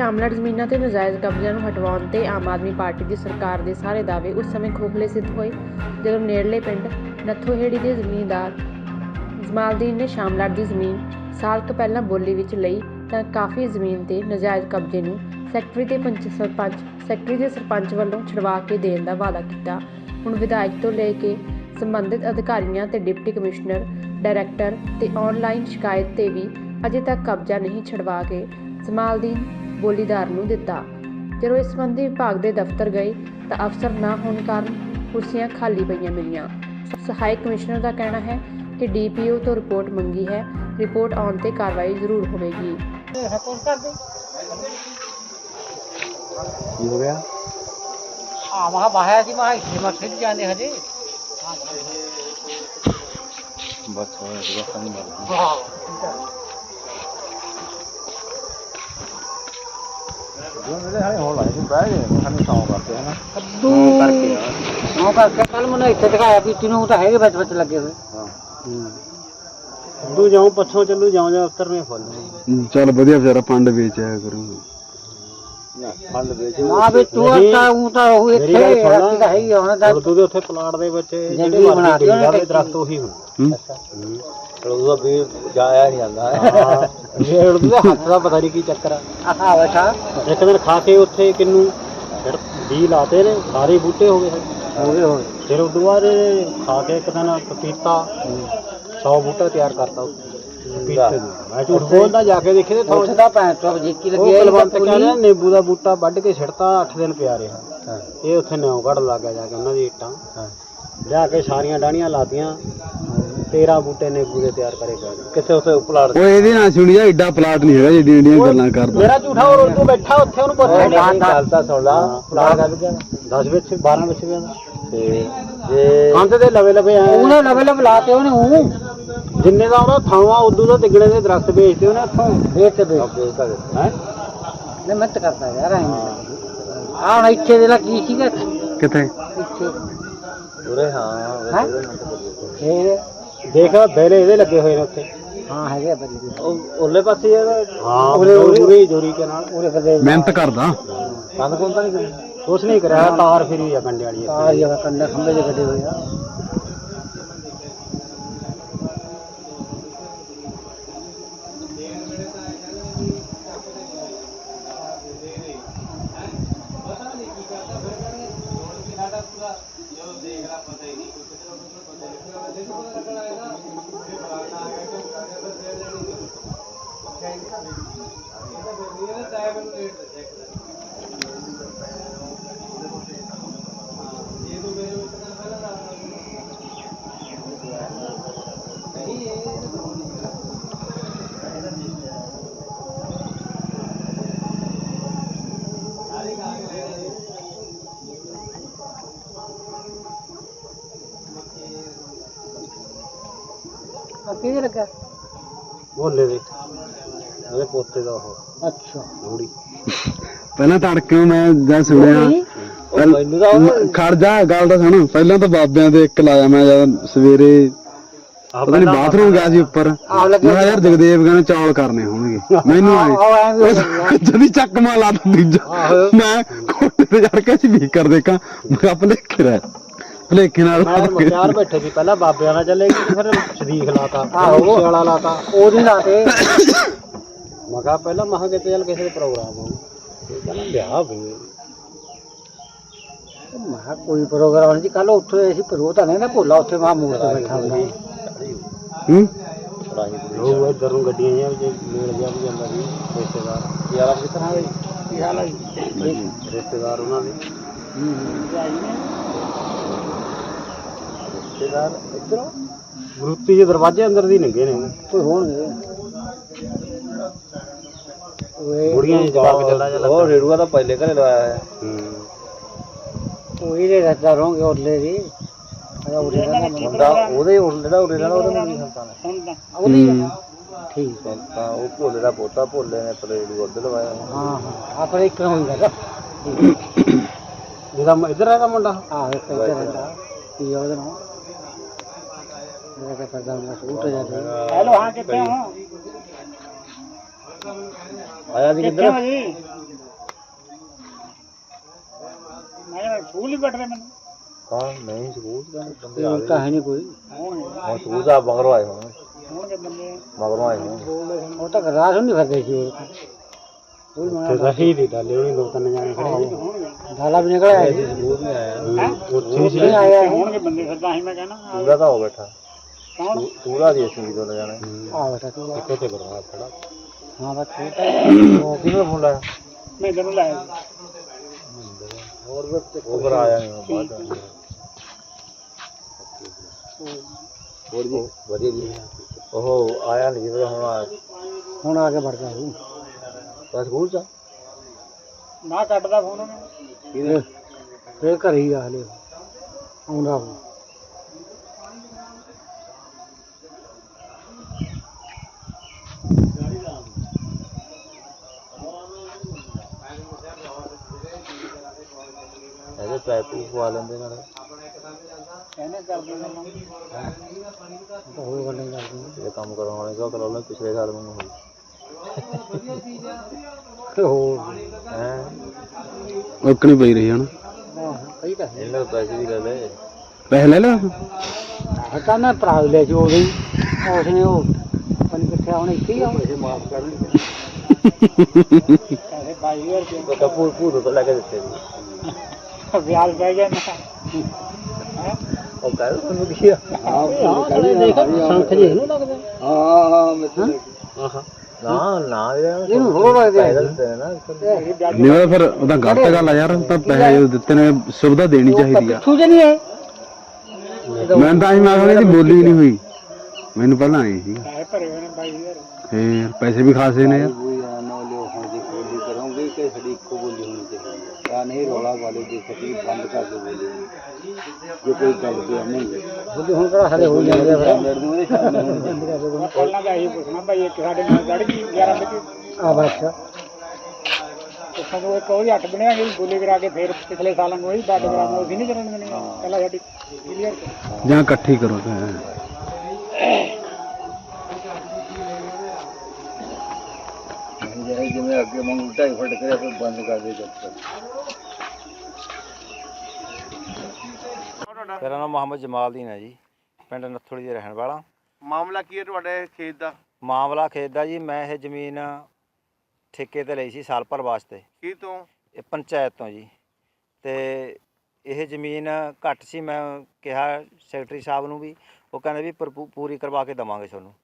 ਸ਼ਾਮਲਾਟ ਜ਼ਮੀਨਾਂ ਤੇ ਨਜਾਇਜ਼ ਕਬਜ਼ਿਆਂ ਨੂੰ ਹਟਵਾਉਣ ਤੇ ਆਮ ਆਦਮੀ ਪਾਰਟੀ ਦੀ ਸਰਕਾਰ ਦੇ ਸਾਰੇ ਦਾਅਵੇ ਉਸ ਸਮੇਂ ਖੋਖਲੇ ਸਿੱਧ ਹੋਏ, ਜਦੋਂ ਨੇੜਲੇ ਪਿੰਡ ਨੱਥੋਹੇੜੀ ਦੇ ਜ਼ਮੀਨਦਾਰ ਜਮਾਲਦੀਨ ਨੇ ਸ਼ਾਮਲਾਟ ਦੀ ਜ਼ਮੀਨ ਸਾਲ ਤੋਂ ਪਹਿਲਾਂ ਬੋਲੀ ਵਿੱਚ ਲਈ ਤਾਂ ਕਾਫੀ ਜ਼ਮੀਨ ਤੇ ਨਜਾਇਜ਼ ਕਬਜ਼ੇ ਨੂੰ ਸੈਕਟਰੀ ਤੇ ਪੰਚ ਸਰਪੰਚ, ਸੈਕਟਰੀ ਦੇ ਸਰਪੰਚ ਵੱਲੋਂ ਛਡਵਾ ਕੇ ਦੇਣ ਦਾ ਵਾਅਦਾ ਕੀਤਾ। ਹੁਣ ਵਿਧਾਇਕ ਤੋਂ ਲੈ ਕੇ ਸੰਬੰਧਿਤ ਅਧਿਕਾਰੀਆਂ ਤੇ ਡਿਪਟੀ ਕਮਿਸ਼ਨਰ, ਡਾਇਰੈਕਟਰ ਤੇ ਆਨਲਾਈਨ ਸ਼ਿਕਾਇਤ ਤੇ ਵੀ ਅਜੇ ਤੱਕ ਕਬਜ਼ਾ ਨਹੀਂ ਛਡਵਾ ਕੇ ਜਮਾਲਦੀਨ ਬੋਲੀਦਾਰ ਨੂੰ ਦਿੱਤਾ। ਜਦੋਂ ਇਸ ਸੰਬੰਧੀ ਵਿਭਾਗ ਦੇ ਦਫ਼ਤਰ ਗਏ ਤਾਂ ਅਫਸਰ ਨਾ ਹੋਣ ਕਾਰਨ ਕੁਰਸੀਆਂ ਖਾਲੀ ਪਈਆਂ ਮਿਲੀਆਂ। ਸਹਾਇਕ ਕਮਿਸ਼ਨਰ ਦਾ ਕਹਿਣਾ ਹੈ ਕਿ ਡੀਪੀਓ ਤੋਂ ਰਿਪੋਰਟ ਮੰਗੀ ਹੈ। ਰਿਪੋਰਟ ਆਉਣ ਤੇ ਕਾਰਵਾਈ ਜ਼ਰੂਰ ਹੋਵੇਗੀ। ਕੀ ਹੋ ਗਿਆ ਆ ਮਹਾ ਬਾਹਿਆ ਸੀ ਮਹਾ ਇੱਥੇ ਮੈਂ ਖਿੱਚ ਜਾਂਦੇ ਹਜੇ। ਬਸ ਹੋਇਆ ਸੀਗਾ ਪਾਣੀ ਮਰ ਗਿਆ ਜੋ ਮੇਰੇ ਹਾਲੇ ਹੋਣ ਲੱਗੇ ਬਹਿ ਗਏ ਸਾਨੂੰ ਸੌਂ ਕਰਦੇ ਹਨਾ ਕੱਦੂ ਹਾਂ, ਕਰਕੇ ਆ। ਉਹ ਕਰਕੇ ਕੱਲ ਮੈਨੂੰ ਇੱਥੇ ਦਿਖਾਇਆ ਵੀ ਤੈਨੂੰ ਤਾਂ ਹੈਗੇ ਵਿੱਚ ਵਿੱਚ ਲੱਗੇ ਹੋਏ। ਹਾਂ। ਜਾਉ ਪੱਛੋਂ ਚੱਲੂ ਜਾਉ ਜਾ ਫੁੱਲ। ਚੱਲ ਵਧੀਆ ਵਿਚਾਰਾ ਪੰਡ ਵੇਚ ਆਇਆ ਕਰੂੰਗਾ। ਵੇਚ ਆ ਵੀ ਤੂੰ ਤਾਂ ਉਹ ਤਾਂ ਉਹ ਇੱਥੇ। ਰੱਖੀ ਤਾਂ ਹੈਗੀ ਆ, ਹੁਣ ਤਾਂ ਹੁਣ ਤੂੰ ਦੇ ਉੱਥੇ ਪਲਾਟ ਦੇ ਵਿੱਚ ਜਿਹੜੀ ਜਿਹੜੇ ਬਣਾ ਬਣਾ ਦਿੱਤੀ ਉਹਨੇ ਦਰਖਤ ਉਹੀ ਹੁਣ। ਹੂੰ। ਚਲੋ ਉਹਦਾ ਵੀ ਜਾਇਆ ਨਹੀਂ ਜਾਂਦਾ। ਹਾਂ। ਇਹ ਉਹਦੇ ਹੱਥ ਦਾ ਪਤਾ ਨਹੀਂ ਕੀ ਚੱਕਰ ਆ। ਆਹ ਬੈਠਾ। ਇੱਕ ਦਿਨ ਖਾ ਕੇ ਉੱਥੇ ਕਿੰਨੂ ਫਿਰ ਬੀ ਲਾਤੇ ਨੇ ਸਾਰੇ ਬੂਟੇ ਹੋ ਗਏ ਹੋ ਗਏ ਹੁਣ ਫਿਰ ਉਦੋਂ ਬਾਅਦ ਖਾ ਕੇ ਇੱਕ ਦਿਨ ਪਪੀਤਾ 100 ਬੂਟਾ ਤਿਆਰ ਕਰਤਾ ਉੱਥੇ। ਪਪੀਤੇ ਦਾ। ਮੈਂ ਝੂਠ ਬੋਲਦਾ ਜਾ ਕੇ ਦੇਖੇ ਤੇ ਉੱਥੇ ਤਾਂ ਭੈਣ ਤੋਂ ਜਿੱਕੀ ਉਹ ਲੱਗੀ ਆਈ ਕਲਵੰਤ ਕਹਿੰਦਾ ਨਿੰਬੂ ਦਾ ਬੂਟਾ ਵੱਢ ਕੇ ਛਿੜਤਾ 8 ਦਿਨ ਪਿਆ ਰਿਹਾ। ਇਹ ਉੱਥੇ ਨਿਉ ਕੱਢ ਲੱਗ ਗਿਆ ਜਾ ਕੇ ਉਹਨਾਂ ਦੀ ਇੱਟਾਂ। ਲਿਆ ਕੇ ਸਾਰੀਆਂ ਡਾਣੀਆਂ ਲਾਤੀਆਂ। 13 ਬੂਟੇ ਨਿੰਬੂ ਦੇ ਤਿਆਰ ਕਰੇ ਗਏ। ਕਿੱਥੇ ਉੱਥੇ ਪਲਾਟ ਓਏ ਇਹਦੀ ਨਾ ਸੁਣੀ ਜਾ ਏਡਾ ਪਲਾਟ ਨਹੀਂ ਹੈਗਾ ਜਿਹੜੀਆਂ ਜਿਹੜੀਆਂ ਗੱਲਾਂ ਕਰਦਾ। ਮੇਰਾ ਝੂਠਾ ਹੋਰ ਤੂੰ ਬੈਠਾ ਉੱਥੇ ਉਹਨੂੰ ਪੁੱਛ ਗੱਲ ਤਾਂ ਸੁਣ ਲਾ। ਪਲਾਟ ਗੱਲ ਗਿਆ। 10 ਵਿੱਚ 12 ਵਿੱਚ ਗਿਆ ਤੇ ਜੇ ਕੰਧ ਦੇ ਲਵੇ ਲਵੇ ਆਏ। ਉਹਨੇ ਲਵੇ ਲਵੇ ਲਾਤੇ ਉਹਨੇ ਉਹ ਜਿੰਨੇ ਦਾ ਉਹਦਾ ਥਾਵਾਂ ਉਦੋਂ ਦਾ ਤਿਗੜੇ ਦੇ ਦਰਖਤ ਵੇਚਦੇ ਉਹਨੇ ਇੱਥੋਂ। ਵੇਚ ਤੇ ਵੇਚ ਹੈ? ਨੇ ਮਿਹਨਤ ਕਰਦਾ ਯਾਰ ਐਂ। ਆ ਹੁਣ ਇੱਥੇ ਦੇ ਲਾ ਕੀ ਸੀਗਾ। ਕਿੱਥੇ? ਇੱਥੇ। ਉਰੇ ਹਾਂ ਹੈਂ? ਫੇਰ? ਦੇਖ ਬੈਲੇ ਇਹਦੇ ਲੱਗੇ ਹੋਏ ਨੇ ਉੱਥੇ। ਹਾਂ ਹੈਗੇ ਬੜੀ ਉਹ ਉਰਲੇ ਪਾਸੇ ਹਾਂ ਉਰੇ ਉਰੇ ਜੋਰੀ ਕੇ ਨਾਲ। ਉਰੇ ਕਦੇ ਮਿਹਨਤ ਕਰਦਾ। ਕੰਧ ਕੋਲ ਤਾਂ ਨਹੀਂ ਕੁਛ ਨਹੀਂ ਕਰਿਆ। ਤਾਰ ਫਿਰੀ ਆ ਕੰਡੇ ਵਾਲੀ ਆ ਇਹ ਕੰਨੇ ਖੰਭੇ ਦੇ ਗੱਡੇ ਹੋਏ ਆ। ਕਿਹਦੇ ਲੱਗਾ? ਭੋਲੇ ਦੇ। ਉਹਦੇ ਪੋਤੇ ਦਾ ਉਹ। ਅੱਛਾ। ਲੋੜੀ ਪਹਿਲਾਂ ਤੜਕੇ ਨੂੰ ਮੈਂ ਜਦ ਸੁਣਿਆ ਪਹਿਲ- ਮੈਨੂੰ ਤਾਂ ਮ- ਖੜ ਜਾ ਗੱਲ ਤਾਂ ਸੁਣ। ਪਹਿਲਾਂ ਤਾਂ ਬਾਬਿਆਂ ਦੇ ਇੱਕ ਲਾਇਆ ਮੈਂ ਜਦ ਸਵੇਰੇ। ਪਤਾ ਨਹੀਂ ਬਾਥਰੂਮ ਗਿਆ ਸੀ ਉੱਪਰ। ਆਹ ਲੱਗੇ ਮੈਂ ਕਿਹਾ ਯਾਰ ਜਗਦੇਵ ਕਹਿੰਦੇ ਚੌਲ ਕਰਨੇ ਹੋਣਗੇ। ਮੈਨੂੰ ਆਏ ਉਹ ਐਂ ਵੀ ਹੋ ਗਿਆ। ਜਦੀ ਚੱਕ ਮਾ ਲਾ ਤਾ ਦੂਜਾ। ਮੈਂ ਕੋਟੇ ਤੇ ਚੜ ਕੇ ਸਪੀਕਰ ਦੇਖਾਂ ਮੈਂ ਭਲੇਖੇ ਰਹਿ। ਭਲੇਖੇ ਨਾਲ ਮੈਂ ਮੁਖਿਆਰ ਬੈਠੇ ਸੀ ਪਹਿਲਾਂ ਬਾਬਿਆਂ ਨਾਲ ਚੱਲੇ ਗਏ ਫਿਰ ਸ਼ਰੀਕ ਲਾਤਾ ਆਹੋ। ਵਾਲਾ ਲਾਤਾ ਉਹਦੀ ਲਾਤੇ ਮੈਂ ਕਿਹਾ ਪਹਿਲਾਂ ਮਹਾ ਕਿਤੇ ਚੱਲ ਕਿਸੇ ਦੇ ਪ੍ਰੋਗਰਾਮ ਹੋਊ। ਇਹ ਕਹਿੰਦਾ ਵਿਆਹ ਵੀ ਮੈਂ ਕਿਹਾ ਕੋਈ ਪ੍ਰੋਗਰਾਮ ਨਹੀਂ ਕੱਲ ਉੱਥੇ ਅਸੀਂ ਪਰੋ ਤਾਂ ਨਹੀਂ ਨਾ ਭੋਲਾ ਉੱਥੇ ਮਾ ਮੂਰ ਤੇ ਬੈਠਾ ਹੁੰਦਾ। ਹੂੰ? ਉਹ ਇੱਧਰ ਨੂੰ ਗੱਡੀਆਂ ਜਿਹੀਆਂ ਵਿੱਚ ਮੇਲ ਜਿਹਾ ਵੀ ਜਾਂਦਾ ਸੀ ਰਿਸ਼ਤੇਦਾਰ। ਯਾਰ ਆਪ ਕਿੱਥੇ ਆ ਕੀ ਹਾਲ ਹੈ ਰਿਸ਼ਤੇਦਾਰ ਉਹਨਾਂ ਦੇ। ਰਿਸ਼ਤੇਦਾਰ ਇੱਧਰੋਂ? ਦੇ ਦਰਵਾਜ਼ੇ ਅੰਦਰ ਦੀ ਲੰਘੇ ਨੇ ਕੋਈ ਹੋਣਗੇ ਓਏ ਬੁੜੀਆਂ ਜੀ ਜਵਾਬ ਚੱਲਾ ਚੱਲਾ ਉਹ ਰੇੜੂਆ ਤਾਂ ਪਹਿਲੇ ਘਰੇ ਲਵਾਇਆ ਹੈ ਹੂੰ। ਉਹ ਇਹਦੇ ਰੱਜਾ ਰਹੋਗੇ ਉਹਲੇ ਦੀ। ਅਜਾ ਉਰੇ ਦਾ ਮੁੰਡਾ ਉਹਦੇ ਉਹ ਜਿਹੜਾ ਉਰੇ ਦਾ ਉਹਦੇ ਮੁੰਡੇ ਸੰਤਾਨ ਹੈ ਉਹਦੀ ਠੀਕ ਹੈ। ਤਾਂ ਉਹ ਭੋਲੇ ਦਾ ਪੋਤਾ ਭੋਲੇ ਨੇ ਪਰੇੜੂ ਉੱਧਰ ਲਵਾਇਆ। ਹਾਂ ਹਾਂ। ਆਪਣੇ ਇੱਕ ਹੋਈ ਗਾ ਜਿਹਦਾ ਇੱਧਰ ਹੈਗਾ ਮੁੰਡਾ? ਇੱਕ ਇੱਧਰ ਰਹਿੰਦਾ ਕੀ ਉਹਦਾ ਨਾਮ? हेलो हाँ कौन? तो नहीं बंदे आ गए है। कोई? और तो आप मगरों आए होंगे। मगरों आए होंगे। वो तक तो रात नहीं भर गई थी तो सही थी। डाले उन्हीं लोग तने जाने खड़े डाला भी निकला है। वो ठीक से आया है? पूरा का हो बैठा ਤਾਂ ਹੀ। ਪੂਰਾ ਤਾਂ ਹੋ ਦੀ ਅਸੀਂ ਦੋ ਜਾਣੇ। ਆ ਬਤਾ ਤੂੰ ਤੇ ਕਰਵਾ ਖੜਾ। ਹਾਂ ਬਸ ਠੀਕ ਹੈ ਉਹ ਕਿਹਨੇ ਫੋਨ ਲਾਇਆ? ਮੈਂ ਤੈਨੂੰ ਲਾਇਆ। ਹੋਰ ਵੀ ਉਹ ਫਿਰ ਆਇਆ ਬਾਅਦ ਹੋਰ ਜੀ ਵਧੀਆ ਜੀ। ਉਹ ਆਇਆ ਨਹੀਂ ਜਿਵੇਂ ਹੁਣ ਆਇਆ। ਹੁਣ ਆ ਕੇ ਵੜ ਗਿਆ ਸੀ। ਬਸ ਸਕੂਲ ਚ ਨਾ ਕੱਟਦਾ ਫੋਨ ਉਹਨੇ। ਫੇਰ ਘਰੇ ਹੀ ਆ ਹਲੇ। ਆਉਂਦਾ ਉਹ ਪਵਾ ਲੈਂਦੇ ਨਾਲ। ਕਹਿੰਦੇ ਕਰਦੇ ਨੇ ਹੋਰ ਗੱਲਾਂ ਕਰਦੇ। ਇਹ ਕੰਮ ਕਰਾਉਣ ਵਾਲੇ ਕੋ ਕਰਾ ਲੈ ਪਿਛਲੇ ਸਾਲ ਮੈਨੂੰ ਹੋਈ। ਨੇ ਹੋਰ ਹੈ? ਔਕਣੀ ਪਈ ਰਹੀ ਹਨ ਕਈ ਤਾਂ ਹੈ ਇਹਨਾਂ ਪੈਸੇ ਵੀ ਲੈ ਲੈ ਪੈਸੇ ਲੈ ਲੈ ਹਟਾ ਮੈਂ ਭਰਾ ਲੈ ਜੋ ਵੀ ਉਸਨੇ ਉਹ ਪਨ ਕਿੱਥੇ ਆਉਣੇ ਇੱਥੇ ਹੀ ਆਉਣੇ ਮਾਫ ਕਰ ਪੈਸੇ 22000 ਰੁਪਏ। ਤਾਂ ਪੂਰ ਪੂਰ ਤੋਂ ਲੈ ਕੇ ਦਿੱਤੇ ਵਿਆਜ ਪੈ ਗਿਆ ਨਾ ਉਹ ਕਹਿ ਤੁਹਾਨੂੰ ਕੀ ਆ? ਹਾਂ ਦੇਖ ਸੰਖ ਜੀ ਇਹਨੂੰ ਲੱਗਦਾ। ਹਾਂ ਹਾਂ ਮੈਂ ਨਾ ਨਾ ਇਹਨੂੰ ਹੋਰ ਲੱਗਦੇ ਆ। ਦਿੱਤੇ ਨੇ ਨਾ ਨਹੀਂ ਉਹ ਫਿਰ ਉਹਦਾ ਗਲਤ ਗੱਲ ਆ ਯਾਰ ਤਾਂ ਪੈਸੇ ਦਿੱਤੇ ਨੇ ਸੁਵਿਧਾ ਦੇਣੀ ਚਾਹੀਦੀ ਆ। ਨਹੀਂ ਹੈ ਮੈਂ ਤਾਂ ਹੀ ਬੋਲੀ ਨਹੀਂ ਹੋਈ। ਮੈਨੂੰ ਪਹਿਲਾਂ ਆਈ ਸੀ। ਪੈਸੇ ਭਰੇ ਹੋਏ ਨੇ 22000 ਫੇਰ ਪੈਸੇ ਵੀ ਖਾਸੇ ਨੇ ਯਾਰ ਕੋਈ ਨਾ ਲਿਓ ਹੁਣ ਦੀ ਖੋਲੀ ਕਰੋਗੇ ਕਿ ਸਾਡੀ ਇੱਕੋ ਬੋਲੀ ਹੋਣੀ ਹੈ ਨਹੀਂ ਰੌਲਾ ਵਾਲੇ ਦੀ ਸਕੀ ਬੰਦ ਕਰ ਦੋ ਬੋਲੀ। ਜੇ ਕੋਈ ਗੱਲ ਤੇ ਨਹੀਂ ਬੁੱਧੀ ਹੁਣ ਕਿਹੜਾ ਹਲੇ ਹੋ ਜਾਂਦੇ ਆ ਫਿਰ? ਨੂੰ ਪਹਿਲਾਂ ਤਾਂ ਇਹੀ ਪੁੱਛਣਾ ਭਾਈ ਇੱਕ ਸਾਡੇ ਨਾਲ ਚੜ ਗਈ 11 ਵਜੇ। ਆ ਬਸ। ਤੇ ਸਾਨੂੰ ਇੱਕ ਉਹਦੀ ਅੱਠ ਬਣਿਆਗੇ ਗੋਲੀ ਕਰਾ ਕੇ ਫਿਰ ਪਿਛਲੇ ਸਾਲਾਂ ਨੂੰ ਉਹੀ ਬਾਟ ਕਰਾ ਉਹ ਵੀ ਨਹੀਂ ਚੱਲਣ ਦੇਣੀ ਪਹਿਲਾਂ ਸਾਡੀ ਕਲੀਅਰ ਜਾਂ ਇਕੱਠੀ ਕਰੋ ਜਿਵੇਂ ਅੱਗੇ ਮੰਗ ਉਲਟਾ ਹੀ ਫਟ ਕਰਿਆ ਫਿਰ ਬੰਦ ਕਰ ਦੇ ਦਫ਼ਤਰ ਮੇਰਾ ਨਾਮ ਮੁਹੰਮਦ ਜਮਾਲਦੀਨ ਹੈ ਜੀ ਪਿੰਡ ਨੱਥੋੜੀ ਦੇ ਰਹਿਣ ਵਾਲਾ। ਮਾਮਲਾ ਕੀ ਹੈ ਤੁਹਾਡੇ ਖੇਤ ਦਾ? ਮਾਮਲਾ ਖੇਤ ਦਾ ਜੀ ਮੈਂ ਇਹ ਜ਼ਮੀਨ ਠੇਕੇ ਤੇ ਲਈ ਸੀ ਸਾਲ ਭਰ ਵਾਸਤੇ। ਕੀ ਤੋਂ? ਇਹ ਪੰਚਾਇਤ ਤੋਂ ਜੀ। ਤੇ ਇਹ ਜ਼ਮੀਨ ਘੱਟ ਸੀ ਮੈਂ ਕਿਹਾ ਸੈਕਟਰੀ ਸਾਹਿਬ ਨੂੰ ਵੀ ਉਹ ਕਹਿੰਦੇ ਵੀ ਭਰਪੂ- ਪੂਰੀ ਕਰਵਾ ਕੇ ਦਵਾਂਗੇ ਤੁਹਾਨੂੰ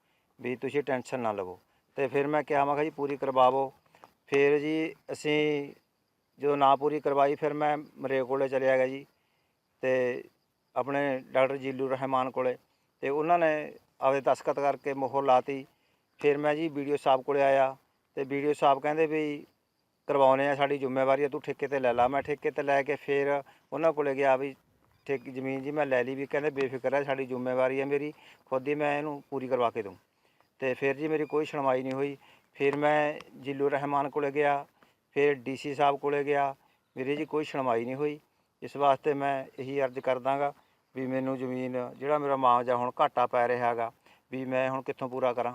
ਵੀ ਤੁਸੀਂ ਟੈਨਸ਼ਨ ਨਾ ਲਵੋ। ਤੇ ਫਿਰ ਮੈਂ ਕਿਹਾ ਮੈਂ ਕਿਹਾ ਜੀ ਪੂਰੀ ਕਰਵਾਵੋ। ਫਿਰ ਜੀ ਅਸੀਂ ਜਦੋਂ ਨਾ ਪੂਰੀ ਕਰਵਾਈ ਫਿਰ ਮੈਂ ਮਰੇ ਕੋਲੇ ਚਲਿਆ ਗਿਆ ਜੀ। ਤੇ ਆਪਣੇ ਡਾਕਟਰ ਜੀਲੂ ਰਹਿਮਾਨ ਕੋਲੇ ਤੇ ਉਹਨਾਂ ਨੇ ਆਪਦੇ ਦਸਖਤ ਕਰਕੇ ਮੋਹਰ ਲਾਤੀ। ਫਿਰ ਮੈਂ ਜੀ ਵੀਡੀਓ ਸਾਹਿਬ ਕੋਲੇ ਆਇਆ ਤੇ ਵੀਡੀਓ ਸਾਹਿਬ ਕਹਿੰਦੇ ਵੀ ਕਰਵਾਉਣੇ ਆ ਸਾਡੀ ਜ਼ਿੰਮੇਵਾਰੀ ਹੈ ਤੂੰ ਠੇਕੇ ਤੇ ਲੈ ਲਾ। ਮੈਂ ਠੇਕੇ ਤੇ ਲੈ ਕੇ ਫਿਰ ਉਹਨਾਂ ਕੋਲੇ ਗਿਆ ਵੀ ਠੇਕ ਜ਼ਮੀਨ ਜੀ ਮੈਂ ਲੈ ਲਈ ਵੀ, ਕਹਿੰਦੇ ਬੇਫਿਕਰ ਹੈ ਸਾਡੀ ਜ਼ਿੰਮੇਵਾਰੀ ਹੈ ਮੇਰੀ, ਖੁਦ ਹੀ ਮੈਂ ਇਹਨੂੰ ਪੂਰੀ ਕਰਵਾ ਕੇ ਦੂੰ ਤੇ ਫਿਰ ਜੀ ਮੇਰੀ ਕੋਈ ਸੁਣਵਾਈ ਨਹੀਂ ਹੋਈ। ਫਿਰ ਮੈਂ ਜਿੱਲੂ ਰਹਿਮਾਨ ਕੋਲੇ ਗਿਆ, ਫਿਰ ਡੀਸੀ ਸਾਹਿਬ ਕੋਲੇ ਗਿਆ, ਮੇਰੀ ਜੀ ਕੋਈ ਸੁਣਵਾਈ ਨਹੀਂ ਹੋਈ। ਇਸ ਵਾਸਤੇ ਮੈਂ ਇਹੀ ਅਰਜ਼ ਕਰਦਾਗਾ ਵੀ ਮੈਨੂੰ ਜ਼ਮੀਨ, ਜਿਹੜਾ ਮੇਰਾ ਮੁਆਵਜ਼ਾ ਹੁਣ ਘਾਟਾ ਪੈ ਰਿਹਾ ਹੈਗਾ, ਵੀ ਮੈਂ ਹੁਣ ਕਿੱਥੋਂ ਪੂਰਾ ਕਰਾਂ?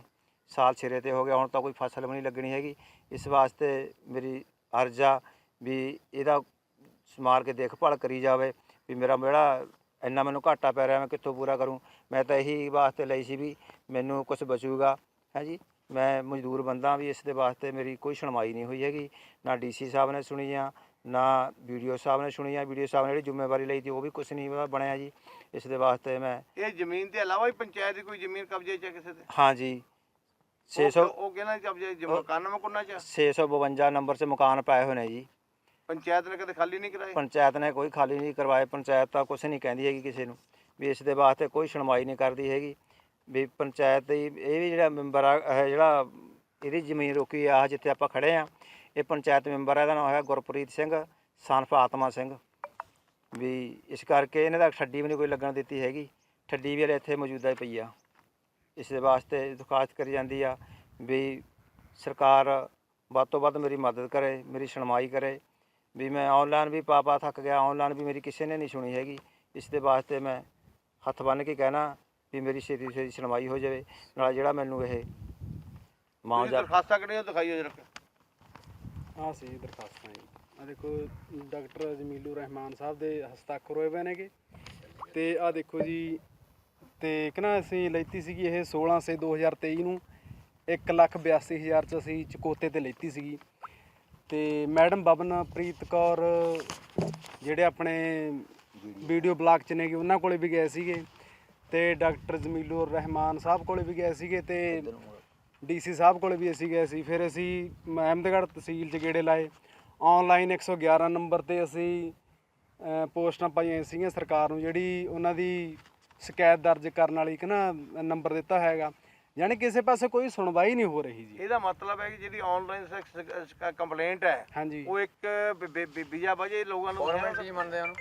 ਸਾਲ ਸਿਰੇ ਤੇ ਹੋ ਗਿਆ, ਹੁਣ ਤਾਂ ਕੋਈ ਫਸਲ ਵੀ ਨਹੀਂ ਲੱਗਣੀ ਹੈਗੀ। ਇਸ ਵਾਸਤੇ ਮੇਰੀ ਅਰਜ਼ ਆ ਵੀ ਇਹਦਾ ਸਮਾਰ ਕੇ ਦੇਖਭਾਲ ਕਰੀ ਜਾਵੇ, ਵੀ ਮੇਰਾ ਜਿਹੜਾ ਇੰਨਾ ਮੈਨੂੰ ਘਾਟਾ ਪੈ ਰਿਹਾ, ਮੈਂ ਕਿੱਥੋਂ ਪੂਰਾ ਕਰੂੰ? ਮੈਂ ਤਾਂ ਇਹੀ ਵਾਸਤੇ ਲਈ ਸੀ ਵੀ ਮੈਨੂੰ ਕੁਝ ਬਚੂਗਾ। ਹੈ ਜੀ? ਮੈਂ ਮਜ਼ਦੂਰ ਬੰਦਾ ਵੀ, ਇਸ ਦੇ ਵਾਸਤੇ ਮੇਰੀ ਕੋਈ ਸੁਣਵਾਈ ਨਹੀਂ ਹੋਈ ਹੈਗੀ। ਨਾ ਡੀਸੀ ਸਾਹਿਬ ਨੇ ਸੁਣੀ ਆ ਨਾ ਵੀਡੀਓ ਸਾਹਿਬ ਨੇ ਸੁਣੀ ਆ ਵੀਡੀਓ ਸਾਹਿਬ ਨੇ ਜਿਹੜੀ ਜ਼ਿੰਮੇਵਾਰੀ ਲਈ ਸੀ ਉਹ ਵੀ ਕੁਝ ਨਹੀਂ ਬਣਿਆ ਜੀ। ਇਸ ਦੇ ਵਾਸਤੇ ਮੈਂ ਇਹ ਜ਼ਮੀਨ ਦੇ ਇਲਾਵਾ ਵੀ ਪੰਚਾਇਤ ਦੀ ਕੋਈ ਜ਼ਮੀਨ ਕਬਜ਼ੇ 'ਚ ਹੈ ਕਿਸੇ ਦੇ ਹਾਂ ਜੀ। 600 ਉਹ- ਕਹਿੰਦਾ ਕਬਜ਼ੇ ਜ- ਮਕਾਨ ਮਕੁੰਨਾ 'ਚ 652 ਨੰਬਰ 'ਚ ਮਕਾਨ ਪਏ ਹੋਏ ਨੇ ਜੀ। ਪੰਚਾਇਤ ਨੇ ਕਦੇ ਖਾਲੀ ਨਹੀਂ ਕਰਾਏ? ਪੰਚਾਇਤ ਨੇ ਕੋਈ ਖਾਲੀ ਨਹੀਂ ਕਰਵਾਏ ਪੰਚਾਇਤ ਤਾਂ ਕੁਝ ਨਹੀਂ ਕਹਿੰਦੀ ਹੈਗੀ ਕਿਸੇ ਨੂੰ। ਵੀ ਇਸ ਦੇ ਵਾਸਤੇ ਕੋਈ ਸੁਣਵਾਈ ਨਹੀਂ ਕਰਦੀ ਹੈਗੀ। ਵੀ ਪੰਚਾਇਤ ਦੀ ਇਹ ਵੀ ਜਿਹੜਾ ਮੈਂਬਰ ਆ ਜਿਹੜਾ ਇਹਦੀ ਜ਼ਮੀਨ ਰੋਕੀ ਆ ਜਿੱਥੇ ਆਪਾਂ ਖੜੇ ਆ ਇਹ ਪੰਚਾਇਤ ਮੈਂਬਰ ਇਹਦਾ ਨਾਮ ਹੈ ਗੁਰਪ੍ਰੀਤ ਸਿੰਘ ਸਨਫ ਆਤਮਾ ਸਿੰਘ। ਵੀ ਇਸ ਕਰਕੇ ਇਹਨੇ ਤਾਂ ਠੱਡੀ ਵੀ ਨਹੀਂ ਕੋਈ ਲੱਗਣ ਦਿੱਤੀ ਹੈਗੀ। ਠੱਡੀ ਵੀ ਹਲੇ ਇੱਥੇ ਮੌਜੂਦਾ ਹੀ ਪਈ ਆ। ਇਸ ਦੇ ਵਾਸਤੇ ਦਰਖਾਸਤ ਕਰੀ ਜਾਂਦੀ ਆ ਵੀ ਸਰਕਾਰ ਵੱਧ ਤੋਂ ਵੱਧ ਮੇਰੀ ਮਦਦ ਕਰੇ ਮੇਰੀ ਸੁਣਵਾਈ ਕਰੇ। ਵੀ ਮੈਂ ਆਨਲਾਈਨ ਵੀ ਪਾ ਥੱਕ ਗਿਆ ਆਨਲਾਈਨ ਵੀ ਮੇਰੀ ਕਿਸੇ ਨੇ ਨਹੀਂ ਸੁਣੀ ਹੈਗੀ। ਇਸ ਦੇ ਵਾਸਤੇ ਮੈਂ ਹੱਥ ਬੰਨ੍ਹ ਕੇ ਕਹਿਣਾ ਵੀ ਮੇਰੀ ਛੇਤੀ ਛੇਤੀ ਸੁਣਵਾਈ ਹੋ ਜਾਵੇ। ਨਾਲ ਜਿਹੜਾ ਮੈਨੂੰ ਇਹ ਤੁਸੀਂ ਮੁਆਵਜ਼ਾ ਦਰਖਾਸਤਾਂ ਕਿਹੜੀਆਂ ਦਿਖਾਈਓ ਜਰਾ? ਆ ਸੀ ਦਰਖਾਸਤਾਂ ਆ ਦੇਖੋ, ਡਾਕਟਰ ਜਮੀਲੂ ਰਹਿਮਾਨ ਸਾਹਿਬ ਦੇ ਹਸਤਾਖਰ ਹੋਏ ਹੋਏ ਨੇਗੇ। ਤੇ ਆ ਦੇਖੋ ਜੀ, ਤੇ ਕਿਨਾ ਅਸੀਂ ਲੈਤੀ ਸੀਗੀ ਇਹ 16 ਸੇ 2023 ਨੂੰ। 182000 ਚ ਅਸੀਂ ਚਕੋਤੇ ਤੇ ਲੈਤੀ ਸੀਗੀ। ਤੇ ਮੈਡਮ ਬਬਨਪ੍ਰੀਤ ਕੌਰ, ਜਿਹੜੇ ਆਪਣੇ ਵੀਡੀਓ ਬਲਾਕ ਚ ਨੇਗੇ, ਉਹਨਾਂ ਕੋਲੇ ਵੀ ਗਏ ਸੀਗੇ। ਤੇ ਡਾਕਟਰ ਜਮੀਲੂ ਰਹਿਮਾਨ ਸਾਹਿਬ ਕੋਲੇ ਵੀ ਗਏ ਸੀਗੇ ਤੇ ਡੀਸੀ ਸਾਹਿਬ ਕੋਲੇ ਵੀ ਅਸੀਂ ਗਏ ਸੀ ਫਿਰ ਅਸੀਂ ਅਹਿਮਦਗੜ੍ਹ ਤਹਿਸੀਲ ਚ ਗੇੜੇ ਲਾਏ। ਆਨਲਾਈਨ 111 ਨੰਬਰ ਤੇ ਅਸੀਂ ਪੋਸਟਾਂ ਪਾਈਆਂ ਸੀਗੀਆਂ ਸਰਕਾਰ ਨੂੰ ਜਿਹੜੀ ਉਹਨਾਂ ਦੀ ਸ਼ਿਕਾਇਤ ਦਰਜ ਕਰਨ ਵਾਲੀ ਇੱਕ ਨਾ ਨੰਬਰ ਦਿੱਤਾ ਹੈਗਾ। ਯਾਨੀ ਕਿਸੇ ਪਾਸੇ ਕੋਈ ਸੁਣਵਾਈ ਨਹੀਂ ਹੋ ਰਹੀ ਜੀ। ਇਹਦਾ ਮਤਲਬ ਹੈ ਕਿ ਜਿਹੜੀ ਆਨਲਾਈਨ ਕੰਪਲੇਂਟ ਹੈ ਹਾਂਜੀ। ਉਹ ਇੱਕ ਵੀਜ਼ਾ ਵਜੇ ਲੋਕਾਂ ਨੂੰ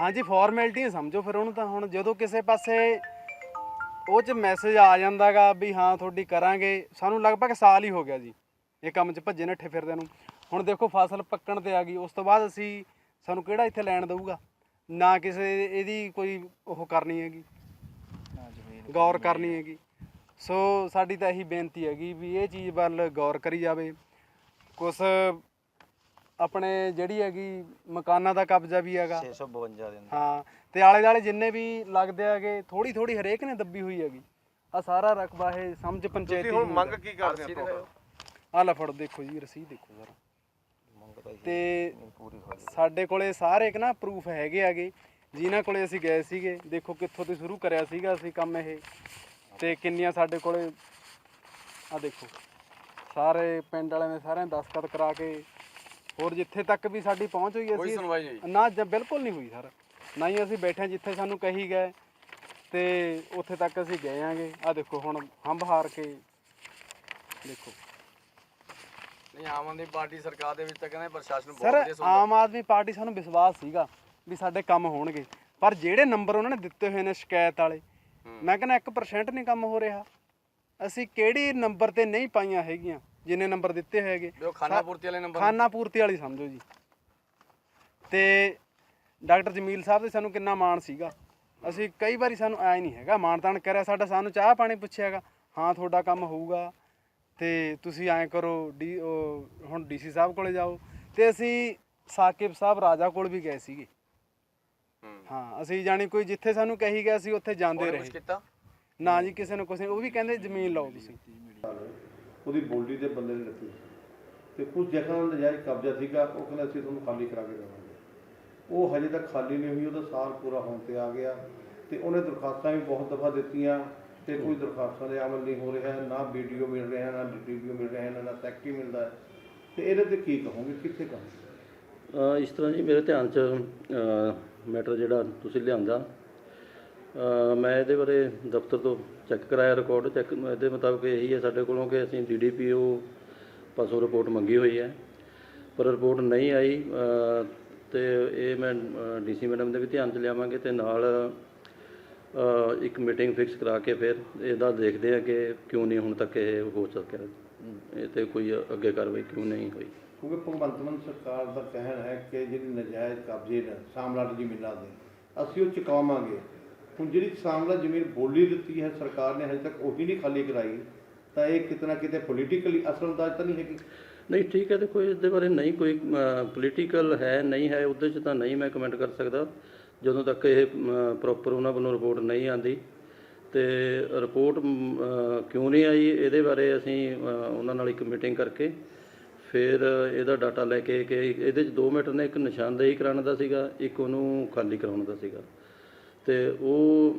ਹਾਂਜੀ ਫਾਰਮੈਲਿਟੀ ਸਮਝੋ ਫਿਰ ਉਹਨੂੰ ਤਾਂ ਹੁਣ ਜਦੋਂ ਕਿਸੇ ਪਾਸੇ ਉਹ ਚ ਮੈਸੇਜ ਆ ਜਾਂਦਾਗਾ ਵੀ ਹਾਂ, ਤੁਹਾਡੀ ਕਰਾਂਗੇ। ਸਾਨੂੰ ਲਗਭਗ ਸਾਲ ਹੀ ਹੋ ਗਿਆ ਜੀ, ਇਹ ਕੰਮ 'ਚ ਭੱਜੇ ਨੱਠੇ ਫਿਰਦੇ ਨੂੰ। ਹੁਣ ਦੇਖੋ, ਫਸਲ ਪੱਕਣ ਤੇ ਆ ਗਈ। ਉਸ ਤੋਂ ਬਾਅਦ ਅਸੀਂ ਸਾਨੂੰ ਕਿਹੜਾ ਇੱਥੇ ਲੈਣ ਦਊਗਾ? ਨਾ ਕਿਸੇ ਇਹਦੀ ਕੋਈ ਉਹ ਕਰਨੀ ਹੈਗੀ। ਗੌਰ ਕਰਨੀ ਹੈਗੀ। ਸੋ ਸਾਡੀ ਤਾਂ ਇਹੀ ਬੇਨਤੀ ਹੈਗੀ ਵੀ ਇਹ ਚੀਜ਼ ਵੱਲ ਗੌਰ ਕਰੀ ਜਾਵੇ। ਕੁਛ ਆਪਣੇ ਜਿਹੜੀ ਹੈਗੀ ਮਕਾਨਾਂ ਦਾ ਕਬਜ਼ਾ ਵੀ ਹੈਗਾ। 652 ਦਿਨ ਹਾਂ ਤੇ ਆਲੇ ਦਾਲੇ ਜਿੰਨੇ ਵੀ ਲੱਗਦੇ ਹੈਗੇ ਥੋੜੀ ਥੋੜੀ ਹਰੇਕ ਨੇ ਦੱਬੀ ਹੋਈ ਹੈਗੀ। ਆ ਸਾਰਾ ਰਕਬਾ ਇਹ ਸਮਝ ਪੰਚਾਇਤੀ ਤੁਸੀਂ ਹੁਣ ਮੰਗ ਦਾ। ਕੀ ਕਰਦੇ ਹੋ? ਆਹ ਲੈ ਫੜੋ ਦੇਖੋ ਜੀ ਰਸੀਦ ਦੇਖੋ ਜ਼ਰਾ। ਤੇ ਸਾਡੇ ਕੋਲੇ ਸਾਰੇ ਇੱਕ ਨਾ ਪ੍ਰੂਫ ਹੈਗੇ ਆਗੇ ਜਿਨ੍ਹਾਂ ਕੋਲੇ ਅਸੀਂ ਗਏ ਸੀਗੇ ਦੇਖੋ ਕਿੱਥੋਂ ਤੋਂ ਸ਼ੁਰੂ ਕਰਿਆ ਸੀਗਾ ਅਸੀਂ ਕੰਮ ਇਹ। ਤੇ ਕਿੰਨੀਆਂ ਸਾਡੇ ਕੋਲੇ ਆ ਦੇਖੋ। ਸਾਰੇ ਪਿੰਡ ਵਾਲਿਆਂ ਨੇ ਸਾਰਿਆਂ ਨੇ ਦਸਤਖਤ ਕਰਾ ਕੇ ਹੋਰ ਜਿੱਥੇ ਤੱਕ ਵੀ ਸਾਡੀ ਪਹੁੰਚ ਹੋਈ ਅਸੀਂ ਨਾ ਜ ਬਿਲਕੁਲ ਨਹੀਂ ਹੋਈ ਸਰ। ਨਾ ਹੀ ਅਸੀਂ ਬੈਠੇ ਹਾਂ ਜਿੱਥੇ ਸਾਨੂੰ ਕਹੀ ਗਏ ਤੇ ਉੱਥੇ ਤੱਕ ਅਸੀਂ ਗਏ ਆਂਗੇ। ਆ ਦੇਖੋ ਹੁਣ ਹੰਬ ਹਾਰ ਕੇ ਦੇਖੋ। ਨਹੀਂ ਆਮ ਆਦਮੀ ਪਾਰਟੀ ਸਰਕਾਰ ਦੇ ਵਿੱਚ ਤਾਂ ਕਹਿੰਦੇ ਪ੍ਰਸ਼ਾਸਨ ਬਹੁਤ ਸਰ ਵਧੀਆ ਸੁਣਦਾ। ਆਮ ਆਦਮੀ ਪਾਰਟੀ ਸਾਨੂੰ ਵਿਸ਼ਵਾਸ ਸੀਗਾ ਵੀ ਸਾਡੇ ਕੰਮ ਹੋਣਗੇ। ਪਰ ਜਿਹੜੇ ਨੰਬਰ ਉਹਨਾਂ ਨੇ ਦਿੱਤੇ ਹੋਏ ਨੇ ਸ਼ਿਕਾਇਤ ਵਾਲੇ ਮੈਂ ਕਹਿੰਦਾ 1% ਨਹੀਂ ਕੰਮ ਹੋ ਰਿਹਾ। ਅਸੀਂ ਕਿਹੜੀ ਨੰਬਰ ਤੇ ਨਹੀਂ ਪਾਈਆਂ ਹੈਗੀਆਂ? ਜਿੰਨੇ ਨੰਬਰ ਦਿੱਤੇ ਉਹ ਖਾਨਾ ਪੂਰਤੀ ਵਾਲੇ ਨੰਬਰ ਖਾਨਾ ਪੂਰਤੀ ਵਾਲੀ ਸਮਝੋ ਜੀ। ਤੇ ਡਾਕਟਰ ਜਮੀਲ ਸਾਹਿਬ ਦੇ ਸਾਨੂੰ ਕਿੰਨਾ ਮਾਣ ਸੀਗਾ। ਅਸੀਂ ਕਈ ਵਾਰੀ ਸਾਨੂੰ ਐ ਨਹੀਂ ਹੈਗਾ ਮਾਣ ਤਾਣ ਕਰਿਆ ਸਾਡਾ ਸਾਨੂੰ ਚਾਹ ਪਾਣੀ ਪੁੱਛਿਆਗਾ ਹਾਂ ਤੁਹਾਡਾ ਕੰਮ ਹੋਊਗਾ। ਤੇ ਤੁਸੀਂ ਐਂ ਕਰੋ ਡੀ ਹੁਣ ਡੀਸੀ ਸਾਹਿਬ ਕੋਲੇ ਜਾਓ। ਤੇ ਅਸੀਂ ਸਾਕਿਬ ਸਾਹਿਬ ਰਾਜਾ ਕੋਲ ਵੀ ਗਏ ਸੀਗੇ। ਹਾਂ। ਅਸੀਂ ਜਾਣੀ ਕੋਈ ਜਿੱਥੇ ਸਾਨੂੰ ਕਹੀ ਗਿਆ ਸੀ ਉੱਥੇ ਜਾਂਦੇ ਕੁਝ ਰਹੇ। ਨਾ ਜੀ ਕਿਸੇ ਨੂੰ ਨਹੀਂ। ਉਹ ਵੀ ਕਹਿੰਦੇ ਜ਼ਮੀਨ ਲਓ ਤੁਸੀਂ। ਉਹਦੀ ਬੋਲੀ ਦੇ ਬੰਦੇ ਨੇ ਲੱਤੀ ਤੇ ਕੁਝ ਜਗ੍ਹਾ ਦਾ ਨਜਾਇਜ਼ ਕਬਜ਼ਾ ਸੀਗਾ, ਉਹ ਕਹਿੰਦਾ ਅਸੀਂ ਤੁਹਾਨੂੰ ਖਾਲੀ ਕਰਾ ਕੇ ਦੇਵਾਂਗੇ। ਉਹ ਹਜੇ ਤੱਕ ਖਾਲੀ ਨਹੀਂ ਹੋਈ, ਉਹਦਾ ਸਾਲ ਪੂਰਾ ਹੋਣ ਤੇ ਆ ਗਿਆ। ਤੇ ਉਹਨੇ ਦਰਖਾਸਤਾਂ ਵੀ ਬਹੁਤ ਦਫਾ ਦਿੱਤੀਆਂ ਤੇ ਕੋਈ ਦਰਖਾਸਤਾਂ ਦੇ ਅਮਲ ਨਹੀਂ ਹੋ ਰਿਹਾ, ਨਾ ਵੀਡੀਓ ਮਿਲ ਰਿਹਾ, ਨਾ ਡੀਟੀਪੀਓ ਮਿਲ ਰਿਹਾ, ਨਾ ਸੈਕਟਰੀ ਮਿਲਦਾ। ਹੈ। ਤੇ ਇਹਦੇ ਤੇ ਕੀ ਕਹੋਗੇ, ਕਿੱਥੇ ਕਹੋਗੇ? ਇਸ ਤਰ੍ਹਾਂ ਜੀ, ਮੇਰੇ ਧਿਆਨ 'ਚ ਮੈਟਰ ਜਿਹੜਾ ਤੁਸੀਂ ਲਿਆਂਦਾ ਮੈਂ ਇਹਦੇ ਬਾਰੇ ਦਫ਼ਤਰ ਤੋਂ ਚੈੱਕ ਕਰਾਇਆ ਰਿਕਾਰਡ ਚੈੱਕ ਇਹਦੇ ਮੁਤਾਬਕ ਇਹੀ ਹੈ ਸਾਡੇ ਕੋਲੋਂ ਕਿ ਅਸੀਂ ਡੀਡੀਪੀਓ ਪਾਸੋਂ ਰਿਪੋਰਟ ਮੰਗੀ ਹੋਈ ਹੈ ਪਰ ਰਿਪੋਰਟ ਨਹੀਂ ਆਈ ਤੇ ਇਹ ਮੈਂ ਡੀਸੀ ਮੈਡਮ ਦੇ ਵੀ ਧਿਆਨ 'ਚ ਲਿਆਵਾਂਗੇ ਤੇ ਨਾਲ ਇੱਕ ਮੀਟਿੰਗ ਫਿਕਸ ਕਰਾ ਕੇ ਫਿਰ ਇਹਦਾ ਦੇਖਦੇ ਆ ਕਿ ਕਿਉਂ ਨਹੀਂ ਹੁਣ ਤੱਕ ਇਹ ਹੋ ਸਕਿਆ। ਇਹ ਤੇ ਕੋਈ ਅੱਗੇ ਕਾਰਵਾਈ ਕਿਉਂ ਨਹੀਂ ਹੋਈ। ਕਿਉਂਕਿ ਭਗਵੰਤ ਮਾਨ ਸਰਕਾਰ ਦਾ ਕਹਿਣਾ ਹੈ ਕਿ ਜਿਹੜੀ ਨਜਾਇਜ਼ ਕਬਜ਼ੇ ਨੇ ਸਾਮਲਾਟ ਜ਼ਮੀਨਾਂ ਦੇ ਅਸੀਂ ਉਹ ਚੁਕਾਵਾਂਗੇ। ਹੁਣ ਜਿਹੜੀ ਸਾਮਲਾ ਜ਼ਮੀਨ ਬੋਲੀ ਦਿੱਤੀ ਹੈ ਸਰਕਾਰ ਨੇ ਹਜੇ ਤੱਕ ਉਹੀ ਨਹੀਂ ਖਾਲੀ ਕਰਾਈ, ਤਾਂ ਇਹ ਕਿਤਨਾ ਕਿਤੇ ਪੋਲੀਟੀਕਲੀ ਅਸਰਦਾਰ ਤਾਂ ਨਹੀਂ ਹੈਗੀ? ਨਹੀਂ, ਠੀਕ ਹੈ, ਦੇਖੋ ਇਸ ਦੇ ਬਾਰੇ ਨਹੀਂ ਕੋਈ ਪੋਲੀਟੀਕਲ ਹੈ, ਨਹੀਂ ਹੈ, ਉਹਦੇ 'ਚ ਤਾਂ ਨਹੀਂ ਮੈਂ ਕਮੈਂਟ ਕਰ ਸਕਦਾ। ਜਦੋਂ ਤੱਕ ਇਹ ਪ੍ਰੋਪਰ ਉਹਨਾਂ ਵੱਲੋਂ ਰਿਪੋਰਟ ਨਹੀਂ ਆਂਦੀ, ਤੇ ਰਿਪੋਰਟ ਕਿਉਂ ਨਹੀਂ ਆਈ, ਇਹਦੇ ਬਾਰੇ ਅਸੀਂ ਉਹਨਾਂ ਨਾਲ ਇੱਕ ਮੀਟਿੰਗ ਕਰਕੇ ਫਿਰ ਇਹਦਾ ਡਾਟਾ ਲੈ ਕੇ, ਕਿ ਇਹਦੇ 'ਚ ਦੋ ਮੈਟਰ ਨੇ, ਇੱਕ ਨਿਸ਼ਾਨਦੇਹੀ ਕਰਾਉਣ ਦਾ ਸੀਗਾ, ਇੱਕ ਉਹਨੂੰ ਖਾਲੀ ਕਰਾਉਣ ਦਾ ਸੀਗਾ। ਤੇ ਉਹ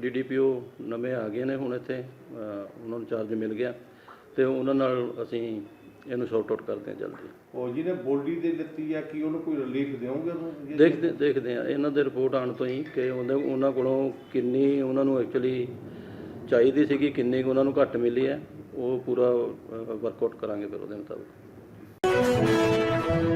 ਡੀਡੀਪੀਓ ਨਵੇਂ ਆ ਗਏ ਨੇ ਹੁਣ ਇੱਥੇ ਉਹਨਾਂ ਨੂੰ ਚਾਰਜ ਮਿਲ ਗਿਆ ਤੇ ਉਹਨਾਂ ਨਾਲ ਅਸੀਂ ਇਹਨੂੰ ਸ਼ਾਰਟ ਆਊਟ ਕਰਦੇ ਹਾਂ ਜਲਦੀ। ਉਹ ਜਿਹਨੇ ਬੋਲੀ ਦੇ ਦਿੱਤੀ ਹੈ ਕਿ ਉਹਨੂੰ ਕੋਈ ਰਿਲੀਫ ਦਿਓਗੇ ਉਹਨੂੰ ਦੇਖਦੇ ਦੇਖਦੇ ਆ ਇਹਨਾਂ ਦੇ ਰਿਪੋਰਟ ਆਉਣ ਤੋਂ ਹੀ ਕਿ ਉਹਦੇ ਉਹਨਾਂ ਕੋਲੋਂ ਕਿੰਨੀ ਉਹਨਾਂ ਨੂੰ ਐਕਚੁਅਲੀ ਚਾਹੀਦੀ ਸੀਗੀ ਕਿੰਨੀ ਕੁ ਉਹਨਾਂ ਨੂੰ ਘੱਟ ਮਿਲੀ ਹੈ ਉਹ ਪੂਰਾ ਵਰਕਆਊਟ ਕਰਾਂਗੇ ਫਿਰ ਉਹਦੇ ਮੁਤਾਬਕ।